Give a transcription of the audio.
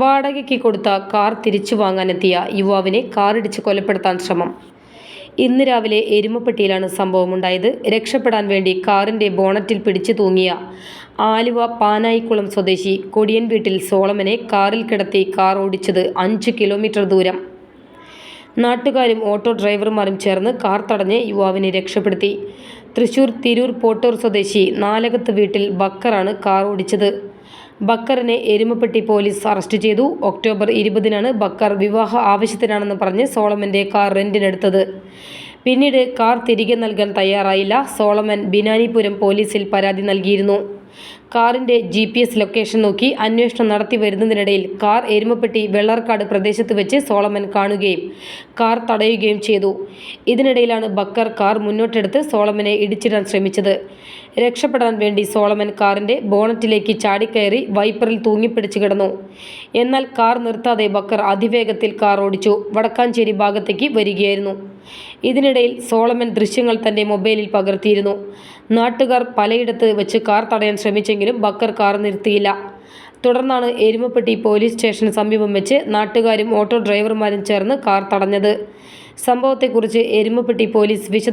വാടകയ്ക്ക് കൊടുത്ത കാർ തിരിച്ചു വാങ്ങാനെത്തിയ യുവാവിനെ കാറിടിച്ച് കൊലപ്പെടുത്താൻ ശ്രമം. ഇന്ന് രാവിലെ എരുമപ്പെട്ടിയിലാണ് സംഭവമുണ്ടായത്. രക്ഷപ്പെടാൻ വേണ്ടി കാറിന്റെ ബോണറ്റിൽ പിടിച്ചു തൂങ്ങിയ ആലുവ പാനായിക്കുളം സ്വദേശി കൊടിയൻ വീട്ടിൽ സോളമനെ കാറിൽ കിടത്തി കാർ ഓടിച്ചത് അഞ്ച് കിലോമീറ്റർ ദൂരം. നാട്ടുകാരും ഓട്ടോ ഡ്രൈവർമാരും ചേർന്ന് കാർ തടഞ്ഞ് യുവാവിനെ രക്ഷപ്പെടുത്തി. തൃശൂർ തിരൂർ പോട്ടൂർ സ്വദേശി നാലകത്ത് വീട്ടിൽ ബക്കറാണ് കാർ ഓടിച്ചത്. ബക്കറിനെ എരുമപ്പെട്ടി പോലീസ് അറസ്റ്റ് ചെയ്തു. ഒക്ടോബർ ഇരുപതിനാണ് ബക്കർ വിവാഹ ആവശ്യത്തിനാണെന്ന് പറഞ്ഞ് സോളമന്റെ കാർ റെന്റിനെടുത്തത് പിന്നീട് കാർ തിരികെ നൽകാൻ തയ്യാറായില്ല. സോളമൻ ബിനാനിപുരം പോലീസിൽ പരാതി നൽകിയിരുന്നു. കാറിന്റെ ജി പി എസ് ലൊക്കേഷൻ നോക്കി അന്വേഷണം നടത്തി വരുന്നതിനിടയിൽ കാർ എരുമപ്പെട്ടി വെള്ളർക്കാട് പ്രദേശത്ത് വെച്ച് സോളമൻ കാണുകയും കാർ തടയുകയും ചെയ്തു. ഇതിനിടയിലാണ് ബക്കർ കാർ മുന്നോട്ടെടുത്ത് സോളമനെ ഇടിച്ചിടാൻ ശ്രമിച്ചത്. രക്ഷപ്പെടാൻ വേണ്ടി സോളമൻ കാറിന്റെ ബോണറ്റിലേക്ക് ചാടിക്കയറി വൈപ്പറിൽ തൂങ്ങിപ്പിടിച്ചു കിടന്നു. എന്നാൽ കാർ നിർത്താതെ ബക്കർ അതിവേഗത്തിൽ കാർ ഓടിച്ചു. വടക്കാഞ്ചേരി ഭാഗത്തേക്ക് വരികയായിരുന്നു. ഇതിനിടയിൽ സോളമൻ ദൃശ്യങ്ങൾ തന്റെ മൊബൈലിൽ പകർത്തിയിരുന്നു. നാട്ടുകാർ പലയിടത്ത് വെച്ച് കാർ തടയാൻ ശ്രമിച്ചെങ്കിലും ബക്കർ കാർ നിർത്തിയില്ല. തുടർന്നാണ് എരുമപ്പെട്ടി പോലീസ് സ്റ്റേഷന് സമീപം വെച്ച് നാട്ടുകാരും ഓട്ടോ ഡ്രൈവർമാരും ചേർന്ന് കാർ തടഞ്ഞത്. സംഭവത്തെക്കുറിച്ച് എരുമപ്പെട്ടി പോലീസ് വിശദ